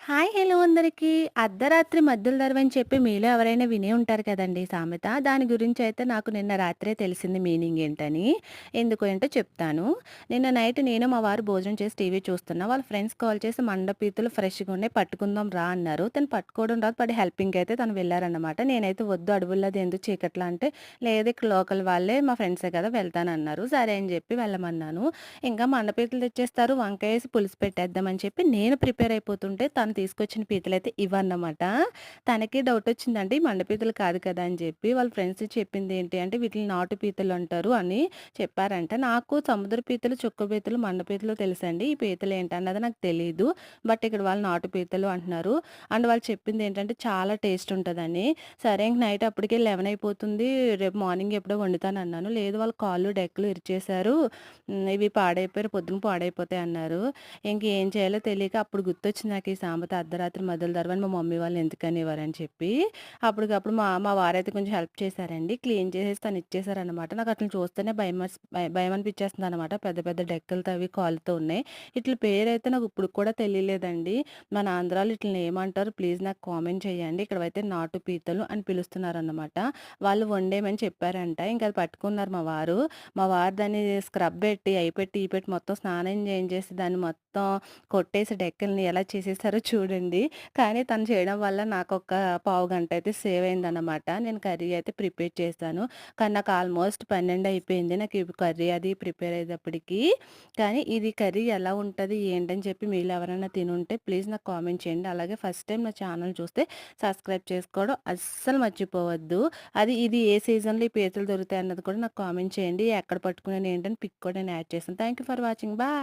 Hi! Hello అందరికీ. అర్ధరాత్రి మధ్యల దర్వని చెప్పి మీలో ఎవరైనా వినే ఉంటారు కదండీ సామెత. దాని గురించి అయితే నాకు నిన్న రాత్రే తెలిసింది మీనింగ్ ఏంటని. ఎందుకు ఏంటో చెప్తాను. నిన్న నైట్ నేను మా వారు భోజనం చేసి టీవీ చూస్తున్నా. వాళ్ళ ఫ్రెండ్స్ కాల్ చేసి మండపీతలు ఫ్రెష్‌గా ఉన్నాయి పట్టుకుందాం రా అన్నారు. తను పట్టుకోవడం రాదు బట్ హెల్పింగ్‌కయితే తను వెళ్ళారన్నమాట నేనైతే వద్దు అడవుల్లోది ఎందుకు చీకట్లా అంటే, లేదు ఇక్కడ లోకల్ వాళ్ళే మా ఫ్రెండ్సే కదా వెళ్తానన్నారు. సరే అని చెప్పి వెళ్ళమన్నాను. ఇంకా మండపీతలు తెచ్చేస్తారు వంకాయ వేసి పులుసు పెట్టేద్దామని చెప్పి నేను ప్రిపేర్ అయిపోతుంటే తను తీసుకొచ్చిన పీతలు అయితే ఇవన్నమాట. తనకి డౌటొచ్చిందండి మండపీతలు కాదు కదా అని చెప్పి. వాళ్ళ ఫ్రెండ్స్ చెప్పింది ఏంటి అంటే వీటిని నాటు పీతలు అంటారు అని చెప్పారంట. నాకు సముద్ర పీతలు, చుక్క పీతలు, మండ పీతలు తెలుసండి. ఈ పీతలు ఏంటన్నది నాకు తెలియదు బట్ ఇక్కడ వాళ్ళు నాటు పీతలు అంటున్నారు. అండ్ వాళ్ళు చెప్పింది ఏంటంటే చాలా టేస్ట్ ఉంటుందని సరే ఇంక నైట్ అప్పటికే 11 అయిపోతుంది. రేపు మార్నింగ్ ఎప్పుడో వండుతాను అన్నాను లేదు వాళ్ళ కాళ్ళు, డెక్కలు ఇరిచేశారు. ఇవి పాడైపోయారు పొద్దున పాడైపోతాయి అన్నారు. ఇంకేం చేయాలో తెలియక అప్పుడు గుర్తొచ్చింది నాకు ఈ సామెత అర్ధరాత్రి మొదలు దర్వని మా మమ్మీ వాళ్ళు ఎందుకనేవారని చెప్పి. అప్పటికప్పుడు మా మా వారైతే కొంచెం హెల్ప్ చేశారండి. క్లీన్ చేసేసి తను ఇచ్చేసారనమాట. నాకు అట్లని చూస్తేనే భయం భయం భయ అనమాట పెద్ద పెద్ద డెక్కలతో అవి కాలుతో ఉన్నాయి. ఇట్ల పేరైతే నాకు ఇప్పుడు కూడా తెలియలేదండి. మన ఆంధ్రాలో ఈటిలిని ఏమంటారు ప్లీజ్ నాకు కామెంట్ చేయండి. ఇక్కడైతే నాటు పీతలు అని పిలుస్తున్నారన్నమాట. వాళ్ళు వండేమని చెప్పారంట. ఇంకా అది పట్టుకున్నారు మా వారు. మా వారు దాన్ని స్క్రబ్ పెట్టి, అయి పెట్టి, ఈ పెట్టి మొత్తం స్నానం చేయించేసి దాన్ని మొత్తం కొట్టేసి డెక్కల్ని ఎలా చేసేసారో చూడండి. కానీ తను చేయడం వల్ల నాకు ఒక పావు గంట అయితే సేవ్ అయిందనమాట. నేను కర్రీ అయితే ప్రిపేర్ చేశాను. కానీ నాకు ఆల్మోస్ట్ 12 అయిపోయింది. నాకు కర్రీ అది ప్రిపేర్ అయ్యేటప్పటికి. కానీ ఇది కర్రీ ఎలా ఉంటుంది ఏంటని చెప్పి మీరు ఎవరైనా తినుంటే ప్లీజ్ నాకు కామెంట్ చేయండి. అలాగే ఫస్ట్ టైమ్ నా ఛానల్ చూస్తే సబ్స్క్రైబ్ చేసుకోవడం అస్సలు మర్చిపోవద్దు. అది ఇది ఏ సీజన్‌లో ఈ పీతలు దొరుకుతాయి అన్నది కూడా నాకు కామెంట్ చేయండి. ఎక్కడ పట్టుకున్నాను ఏంటని పిక్ కూడా నేను యాడ్ చేశాను. Thank you for watching. Bye.